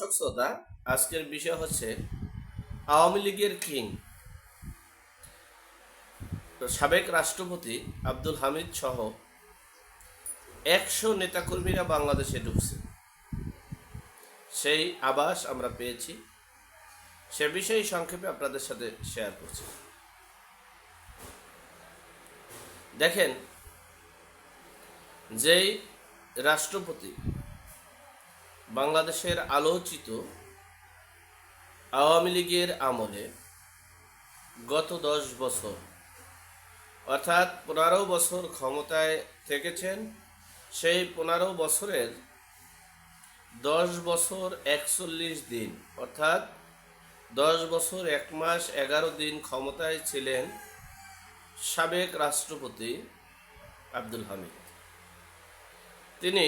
দর্শক শ্রোতা আজকের বিষয় হচ্ছে আওয়ামী লীগের কিং। সাবেক রাষ্ট্রপতি আব্দুল হামিদ সহ একশো নেতাকর্মীরা বাংলাদেশে ঢুকছে। সেই আবাস আমরা পেয়েছি। সে বিষয়ে সংক্ষেপে আপনাদের সাথে শেয়ার করছি। দেখেন, যেই রাষ্ট্রপতি বাংলাদেশের আলোচিত আওয়ামী লীগের আমলে গত দশ বছর, অর্থাৎ পনেরো বছর ক্ষমতায় থেকেছেন, সেই পনেরো বছরের দশ বছর একচল্লিশ দিন, অর্থাৎ দশ বছর এক মাস এগারো দিন ক্ষমতায় ছিলেন সাবেক রাষ্ট্রপতি আব্দুল হামিদ। তিনি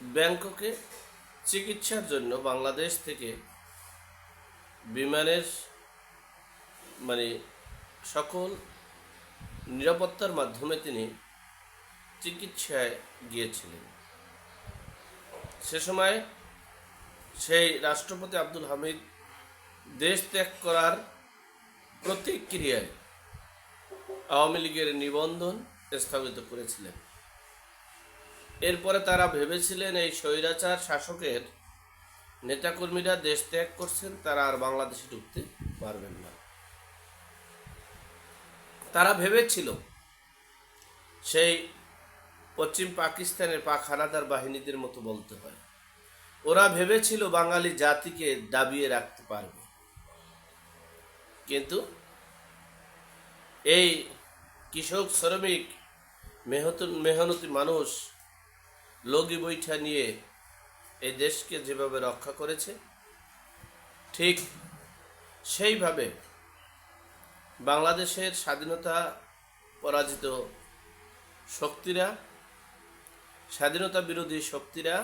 ব্যাংককে চিকিৎসার জন্য বাংলাদেশ থেকে বিমানের মানে সকল নিরাপত্তার মাধ্যমে তিনি চিকিৎসায় গিয়েছিলেন। সে সময় সেই রাষ্ট্রপতি আব্দুল হামিদ দেশ ত্যাগ করার প্রতিক্রিয়ায় আওয়ামী লীগের নিবন্ধন স্থাপিত করেছিলেন। এরপরে তারা ভেবেছিলেন এই স্বৈরাচার শাসকের নেতাকর্মীরা দেশ ত্যাগ করছেন, তারা আর বাংলাদেশে ঢুকতে পারবেন না। তারা ভেবেছিল সেই পশ্চিম পাকিস্তানের পাক হানাদার বাহিনীদের মতো বলতে হয়। ওরা ভেবেছিল বাঙালি জাতিকে দাবিয়ে রাখতে পারবে। কিন্তু এই কৃষক, শ্রমিক মেহত মেহনতি মানুষ লগি বৈঠা নিয়ে এই দেশকে যেভাবে রক্ষা করেছে, ঠিক সেইভাবে বাংলাদেশের স্বাধীনতা পরাজিত শক্তিরা, স্বাধীনতা বিরোধী শক্তিরা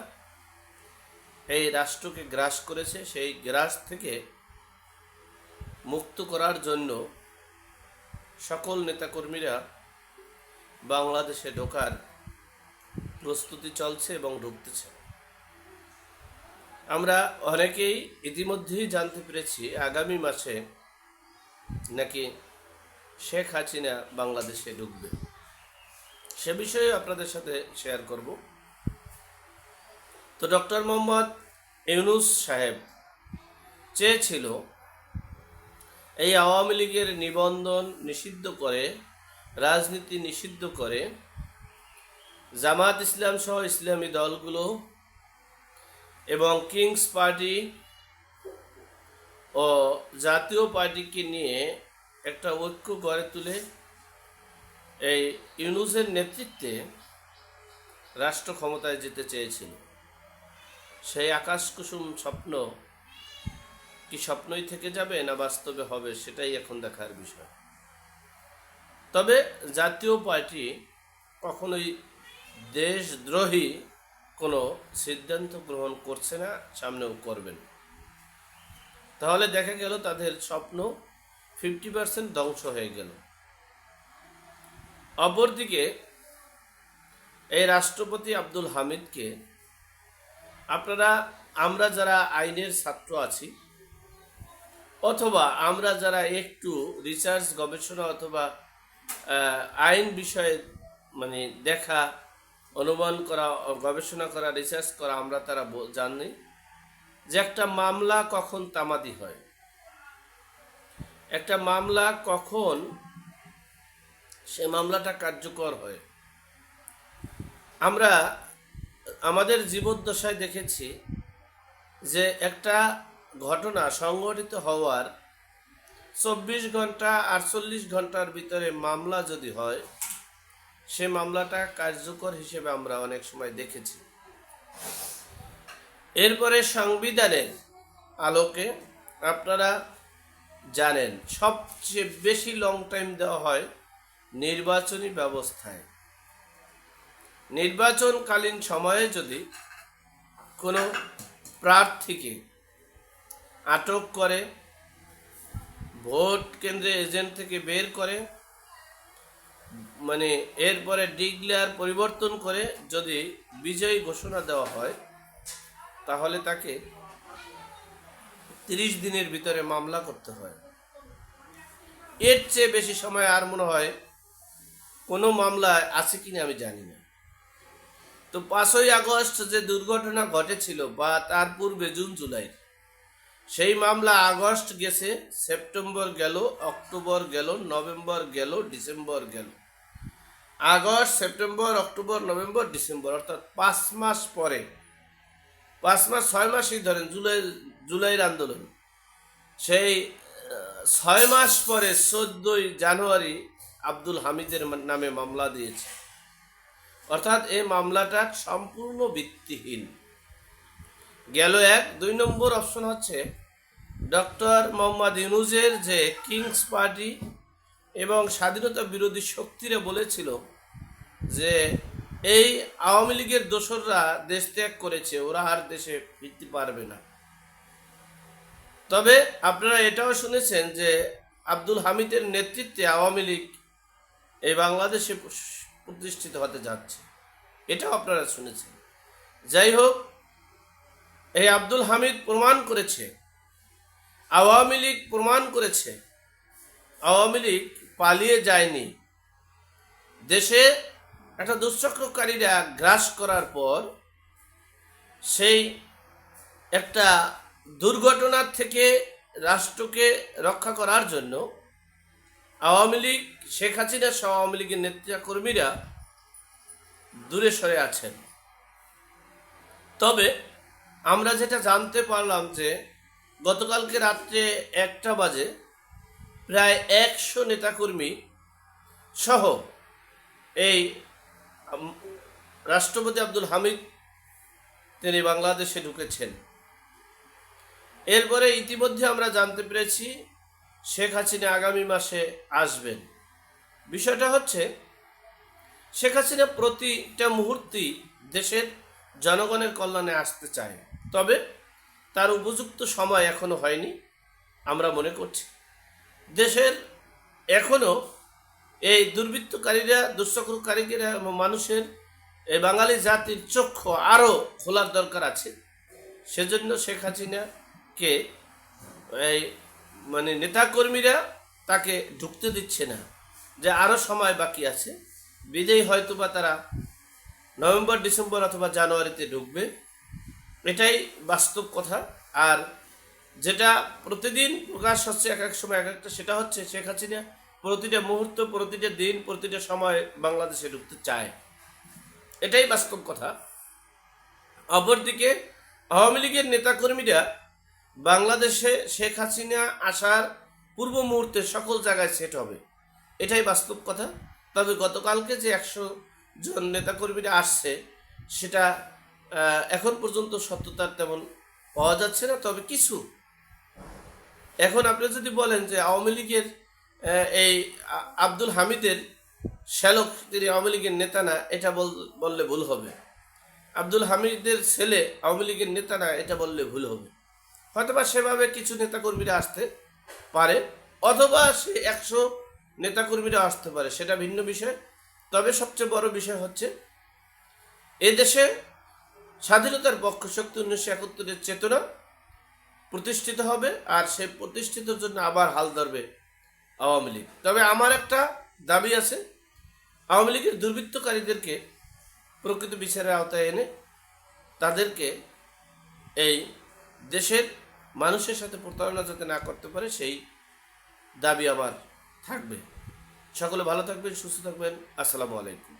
এই রাষ্ট্রকে গ্রাস করেছে, সেই গ্রাস থেকে মুক্ত করার জন্য সকল নেতাকর্মীরা বাংলাদেশে ঢোকার প্রস্তুতি চলছে এবং ঢুকতেছে আমরা অনেকেই ইতিমধ্যেই জানতে পেরেছি, আগামী মাসে নাকি শেখ হাসিনা বাংলাদেশে ঢুকবে। সে বিষয়ে আপনাদের সাথে শেয়ার করব। তো ডক্টর মোহাম্মদ ইউনুস সাহেব চেয়েছিল এই আওয়ামী লীগের নিবন্ধন নিষিদ্ধ করে, রাজনীতি নিষিদ্ধ করে জামাত ইসলাম সহ ইসলামী দলগুলো এবং কিংস পার্টি ও জাতীয় পার্টিকে নিয়ে একটা ঐক্য গড়ে তুলে এই ইউনুসের নেতৃত্বে রাষ্ট্র ক্ষমতায় যেতে চেয়েছিল। সেই আকাশ কুসুম স্বপ্ন কি স্বপ্নই থেকে যাবে না বাস্তবে হবে সেটাই এখন দেখার বিষয়। তবে জাতীয় পার্টি কখনোই দেশদ্রোহী কোনো সিদ্ধান্ত গ্রহণ করছে না, সামনেও করবেন তাহলে দেখা গেল তাদের স্বপ্ন ফিফটি পার্সেন্ট ধ্বংস হয়ে গেল। অপরদিকে, এই রাষ্ট্রপতি আব্দুল হামিদকে আপনারা, আমরা যারা আইনের ছাত্র আছি, অথবা আমরা যারা একটু রিসার্চ গবেষণা অথবা আইন বিষয়ে মানে দেখা অনুমান করা, গবেষণা করা রিসার্চ করা আমরা তারা জানি যে একটা মামলা কখন তামাদি হয়। একটা মামলা কখন সে মামলাটা কার্যকর হয়। আমরা আমাদের জীবদ্দশায় দেখেছি যে একটা ঘটনা সংঘটিত হওয়ার চব্বিশ ঘণ্টা আটচল্লিশ ঘণ্টার ভিতরে মামলা যদি হয় সে মামলাটা কার্যকর হিসেবে আমরা অনেক সময় দেখেছি। এরপরে সংবিধানের আলোকে আপনারা জানেন, সবচেয়ে বেশি লং টাইম দেওয়া হয় নির্বাচনী ব্যবস্থায়। নির্বাচনকালীন সময়ে যদি কোনো প্রার্থীকে আটক করে, ভোট কেন্দ্রে এজেন্ট থেকে বের করে মানে এরপরে ডিক্লেয়ার পরিবর্তন করে যদি বিজয়ী ঘোষণা দেওয়া হয়, তাহলে তাকে তিরিশ দিনের ভিতরে মামলা করতে হয়। এর চেয়ে বেশি সময় আর মনে হয় কোনো মামলায় আছে কিনা আমি জানি না। তো পাঁচই আগস্ট যে দুর্ঘটনা ঘটেছিল বা তার পূর্বে জুন, জুলাই, সেই মামলা আগস্ট গেছে, সেপ্টেম্বর গেল, অক্টোবর গেল, নভেম্বর গেল, ডিসেম্বর গেল। August, September, October, November, December, অর্থাৎ পাঁচ মাস পরে। পাঁচ মাস, ছয় মাসই ধরেন জুলাই, জুলাইয়ের আন্দোলন। সেই ছয় মাস পরে চোদ্দই জানুয়ারি আব্দুল হামিদের নামে মামলা দিয়েছে। অর্থাৎ এই মামলাটা সম্পূর্ণ ভিত্তিহীন। গেল এক, দুই নম্বর অপশন হচ্ছে, ডক্টর মোহাম্মদ ইউনুজের যে কিংস পার্টি এবং স্বাধীনতা বিরোধী শক্তিরা বলেছিল যে এই আওয়ামী লীগের দোসররা দেশ ত্যাগ করেছে, ওরা আর দেশে ফিরতে পারবে না। তবে আপনারা এটাও শুনেছেন যে আব্দুল হামিদের নেতৃত্বে আওয়ামী লীগ এই বাংলাদেশে প্রতিষ্ঠিত হতে যাচ্ছে। এটাও আপনারা শুনেছেন। যাই হোক, এই আব্দুল হামিদ প্রমাণ করেছে, আওয়ামী লীগ প্রমাণ করেছে, আওয়ামী লীগ পালিয়ে যায়নি। দেশে একটা দুশ্চক্রকারীরা গ্রাস করার পর সেই একটা দুর্ঘটনার থেকে রাষ্ট্রকে রক্ষা করার জন্য আওয়ামী লীগ, শেখ হাসিনা সহ আওয়ামী লীগের নেতৃত্বকর্মীরা দূরে সরে আছেন। তবে আমরা যেটা জানতে পারলাম যে গতকালকে রাত্রে একটা বাজে প্রায় একশো নেতাকর্মী সহ এই রাষ্ট্রপতি আব্দুল হামিদ, তিনি বাংলাদেশে ঢুকেছেন। এরপরে ইতিমধ্যে আমরা জানতে পেরেছি শেখ হাসিনা আগামী মাসে আসবেন। বিষয়টা হচ্ছে, শেখ হাসিনা প্রতিটা মুহূর্তেই দেশের জনগণের কল্যাণে আসতে চায়। তবে তার উপযুক্ত সময় এখনও হয়নি, আমরা মনে করছি। দেশের এখনও এই দুর্বৃত্তকারীরা দুঃচক্রকারীরা এবং মানুষের এই বাঙালি জাতির চক্ষু আরও খোলার দরকার আছে। সেজন্য শেখ হাসিনাকে এই মানে নেতাকর্মীরা তাকে ঢুকতে দিচ্ছে না, যে আরও সময় বাকি আছে। বিদেয় হয়তো বা তারা নভেম্বর, ডিসেম্বর অথবা জানুয়ারিতে ঢুকবে। এটাই বাস্তব কথা। আর যেটা প্রতিদিন প্রকাশ হচ্ছে, এক এক সময় এক একটা, সেটা হচ্ছে শেখ হাসিনা প্রতিটা মুহূর্ত, প্রতিটা দিন, প্রতিটা সময় বাংলাদেশে ঢুকতে চায়। এটাই বাস্তব কথা। অপরদিকে আওয়ামী লীগের নেতাকর্মীরা বাংলাদেশে শেখ হাসিনা আসার পূর্ব মুহূর্তে সকল জায়গায় সেট হবে। এটাই বাস্তব কথা। তবে গতকালকে যে একশো জন নেতাকর্মীরা আসছে, সেটা এখন পর্যন্ত সত্যতার তেমন পাওয়া যাচ্ছে না। তবে কিছু এখন আপনি যদি বলেন যে আওয়ামী লীগের এই আব্দুল হামিদের শ্যালক তিনি আওয়ামী লীগের নেতা না, এটা বল- বললে ভুল হবে। আব্দুল হামিদের ছেলে আওয়ামী লীগের নেতা না, এটা বললে ভুল হবে। হয়তোবা সেভাবে কিছু নেতাকর্মীরা আসতে পারে, অথবা সে একশো নেতাকর্মীরা আসতে পারে, সেটা ভিন্ন বিষয়। তবে সবচেয়ে বড় বিষয় হচ্ছে, এদেশে স্বাধীনতার পক্ষ শক্তি উনিশশো একাত্তরের চেতনা প্রতিষ্ঠিত হবে আর সে প্রতিষ্ঠিতর জন্য আবার হাল ধরবে আওয়ামী লীগ। তবে আমার একটা দাবি আছে, আওয়ামী লীগের দুর্বৃত্তকারীদেরকে প্রকৃত বিচারের আওতায় এনে তাদেরকে এই দেশের মানুষের সাথে প্রতারণা যাতে না করতে পারে, সেই দাবি আমার থাকবে। সকলে ভালো থাকবেন, সুস্থ থাকবেন। আসসালামু আলাইকুম।